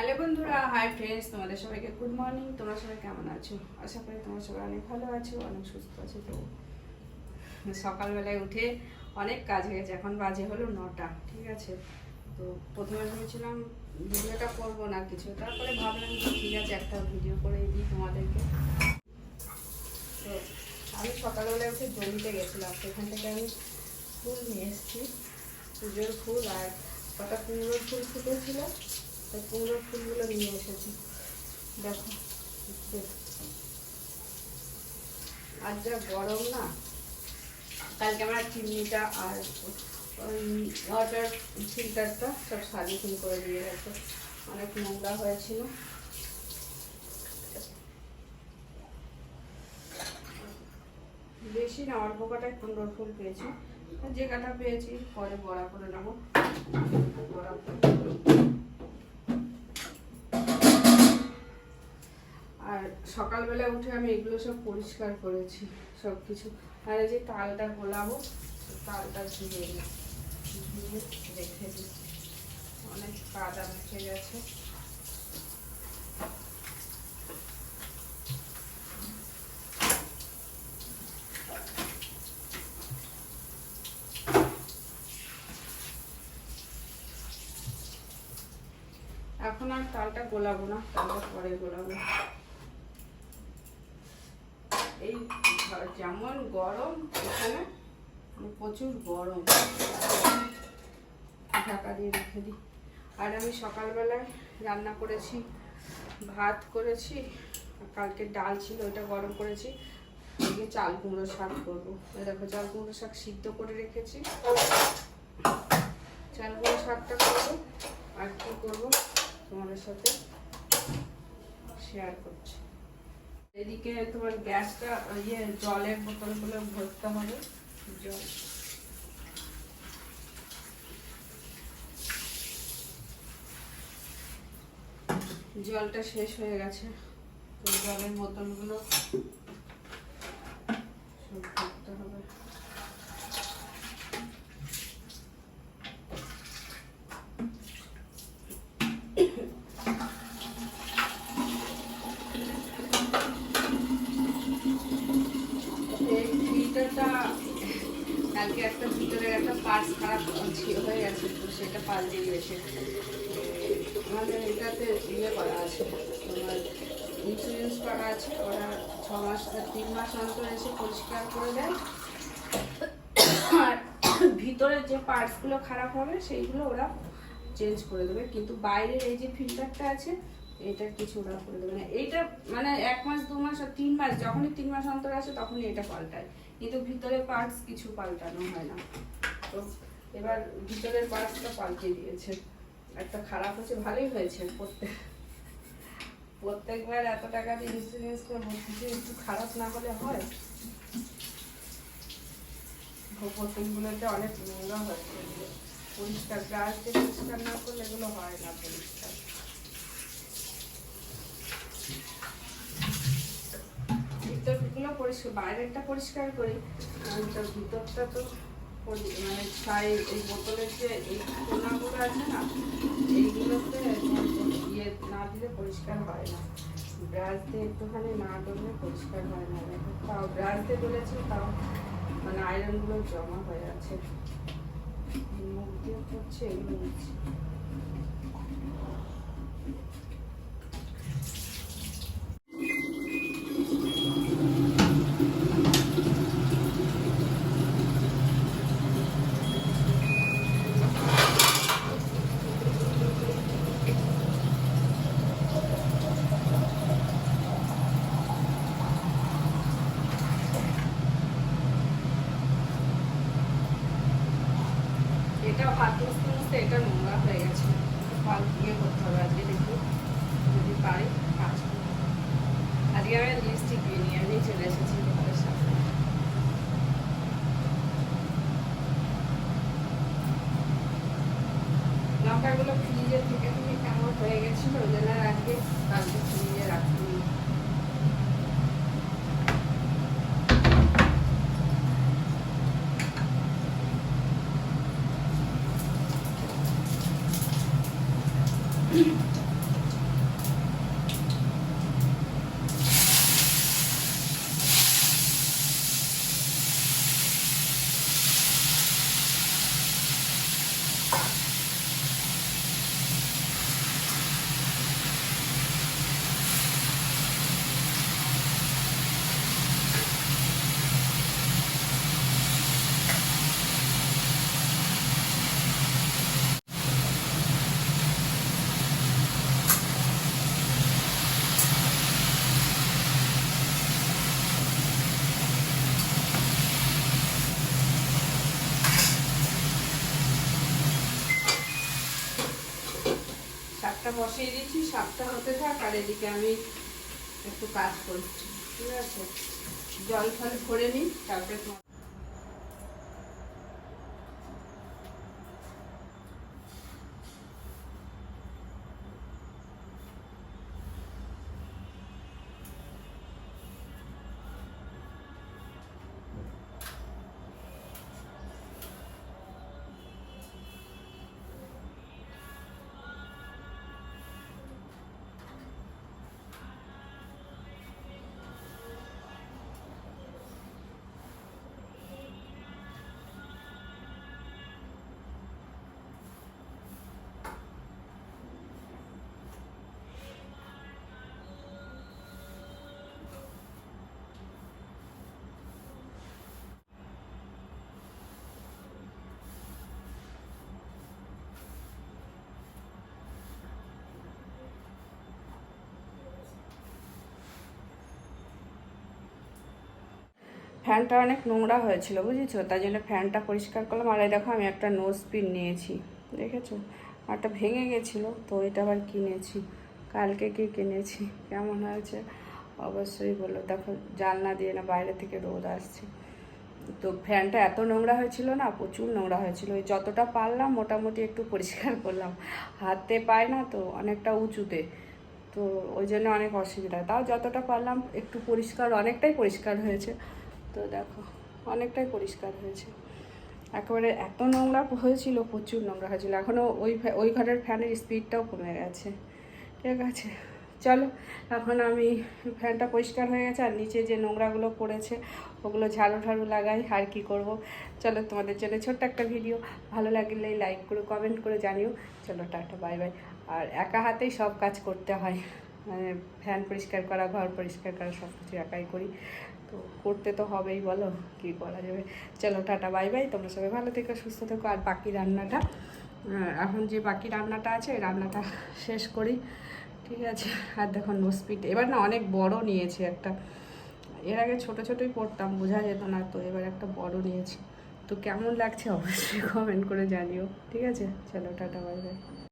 Hello বন্ধুরা hi friends তোমাদের সবাইকে গুড মর্নিং তোমরা সবাই কেমন আছো? আশা করি তোমরা সবাই অনেক ভালো আছো, অনেক সুস্থ আছো তো। সকালবেলায় উঠে অনেক কাজ হয়ে গেছে, এখন বাজে হলো নটা, ঠিক আছে? তো প্রথমে ভেবেছিলাম ভিডিওটা করব না কিছু, তারপরে ভাবলাম যে ঠিক আছে, একটা ভিডিও করে দিই তোমাদেরকে। তো আমি সকালবেলায় উঠে জমিতে গেছিলাম, সেখান থেকে আমি ফুল নিয়ে এসেছি, পুজোর ফুল আর কটা কুমড়োর ফুল ফুটেছিল। তো কুমড়োর ফুলগুলো নিয়ে এসেছি। দেখো আর যা গরম না, কালকে আমার চিমনিটা আর ওয়াটার ফিল্টারটা সব সার্ভিসিং করে দিয়ে গেছে। অনেক নোংরা হয়েছিল। বেশি না, অল্প কটায় কুমড়োর ফুল পেয়েছি। যে কাটা পেয়েছি, পরে বড়া করে নেব। বড়া আর সকালবেলা উঠে আমি এগুলো সব পরিষ্কার করেছি সব কিছু আর এই যে তালটা গোলাবো তালটা ধুয়ে রেখে দিই। অনেক কাদা মেখে গেছে। এখন আর তালটা গোলাবো না, তালটা পরে গোলাবো। এই যেমন গরম, এখানে মানে প্রচুর গরম। ঢাকা দিয়ে রেখে দিই। আর আমি সকালবেলায় রান্না করেছি, ভাত করেছি কালকে ডাল ছিল, ওটা গরম করেছি। আজকে চাল কুমড়ো শাক করব। দেখো, চাল কুমড়ো শাক সিদ্ধ করে রেখেছি। চাল কুমড়ো শাকটা করব, আর কি করব তোমাদের সাথে শেয়ার করছি। এদিকে তোমার গ্যাসটা ইয়ে জলের বোতলগুলো ভরতে হবে। জল। জলটা শেষ হয়ে গেছে। জলের বোতলগুলো সব হবে এই ফিল্টারটা কালকে একটা ভিতরের একটা পার্টস খারাপ হয়ে গেছে, তো সেটা পাল্টে দিয়েছে। আমাদের এটাতে ইয়ে করা আছে, তোমার ইন্স্যুরেন্স করা আছে, ওরা ছ মাস, তিন মাস অন্তর এসে পরিষ্কার করে দেয়। আর ভিতরের যে পার্টসগুলো খারাপ হবে, সেইগুলো ওরা চেঞ্জ করে দেবে। কিন্তু বাইরের এই যে ফিল্টারটা আছে এটা কিছু ওরা করে দেবে না। এইটা মানে এক মাস, দু মাস আর তিন মাস, যখনই তিন মাস অন্তর আসে তখনই এটা পাল্টায়। কিন্তু ভিতরে পার্টস কিছু পাল্টানো হয় না। তো এবার ভিতরের পার্টসটা পাল্টে দিয়েছে। একটা খারাপ হচ্ছে ভালোই হয়েছে প্রত্যেক প্রত্যেকবার এত টাকা দিয়ে ইন্স্যুরেন্স করে ভর্তি একটু খারাপ না হলে হয়। প্রত্যেকগুলোতে অনেক নোংরা হয় পরিষ্কার ব্রাশ দিয়ে পরিষ্কার না করলে এগুলো হয় না পরিষ্কার। বাইরেরটা পরিষ্কার করি আর তো ভিতরটা তো মানে ছাই, এই বোতলের যে এই কোনাগুলো আছে না, এইগুলোতে ইয়ে না দিলে পরিষ্কার হয় না। ব্রাশ দিয়ে একটুখানি না করলে পরিষ্কার হয় না। তাও ব্রাশ দিয়ে তুলেছি তাও মানে আয়রনগুলো জমা হয়ে আছে। মুখ দিয়ে করছে এগুলো নিচ্ছি এটা ভাত মুছতে এটা নোংরা হয়ে গেছে। পাল দিয়ে করতে হবে আজকে দেখব যদি পারি কাজ আজকে আমি লিপস্টিক নিয়ে আমি চলে এসেছি লঙ্কাগুলো ফ্রিজের থেকে থেকে কেমন হয়ে গেছিল? ওই আজকে কালকে শাকটা বসিয়ে দিচ্ছি সাতটা হতে থাক, আর এদিকে আমি একটু কাজ করছি। ঠিক আছে? জল ফল ভরে নিই, তারপরে ফ্যানটা অনেক নোংরা হয়েছিল, বুঝেছ? তাই জন্য ফ্যানটা পরিষ্কার করলাম। আর এই দেখো, আমি একটা নোজ পিন নিয়েছি, দেখেছ? একটা ভেঙে গেছিল, তো এটা আবার কিনেছি। কালকে কি কিনেছি, কেমন হয়েছে? অবশ্যই বলো। দেখো, জানলা দিয়ে না বাইরে থেকে রোদ আসছে। তো ফ্যানটা এত নোংরা হয়েছিল না, প্রচুর নোংরা হয়েছিল। ওই যতটা পারলাম, মোটামুটি একটু পরিষ্কার করলাম। হাতে পায় না তো, অনেকটা উঁচুতে। তো ওই জন্য অনেক অসুবিধা। তাও যতটা পারলাম, একটু পরিষ্কার, অনেকটাই পরিষ্কার হয়েছে। তো দেখো, অনেকটাই পরিষ্কার হয়েছে। একেবারে এত নোংরা হয়েছিল, প্রচুর নোংরা হয়েছিল। এখনও ওই ওই ঘরের ফ্যানের স্পিডটাও কমে গেছে। ঠিক আছে, চলো। এখন আমি ফ্যানটা পরিষ্কার হয়ে গেছে, আর নিচে যে নোংরাগুলো পড়েছে, ওগুলো ঝাড়ু ঝাড়ু লাগাই, আর কি করব। চলো, তোমাদের জন্য ছোট্ট একটা ভিডিও। ভালো লাগলে লাইক করে, কমেন্ট করে জানিও। চলো, টাটা, বাই বাই। আর একা হাতেই সব কাজ করতে হয়। মানে ফ্যান পরিষ্কার করা, ঘর পরিষ্কার করা সব কিছু একাই করি। তো করতে তো হবেই, বলো, কি করা যাবে? চলো, টাটা, বাই বাই, তোমরা সবাই ভালো থেকো, সুস্থ থেকো, আর বাকি রান্নাটা এখন যে বাকি রান্নাটা আছে রান্নাটা শেষ করি, ঠিক আছে? আর দেখো নোসপিট এবার না অনেক বড় নিয়েছি একটা। এর আগে ছোট ছোটই পড়তাম বোঝা যেত না, তো এবার একটা বড় নিয়েছি। তো কেমন লাগছে, অবশ্যই কমেন্ট করে জানিও, ঠিক আছে? চলো, টাটা, বাই বাই।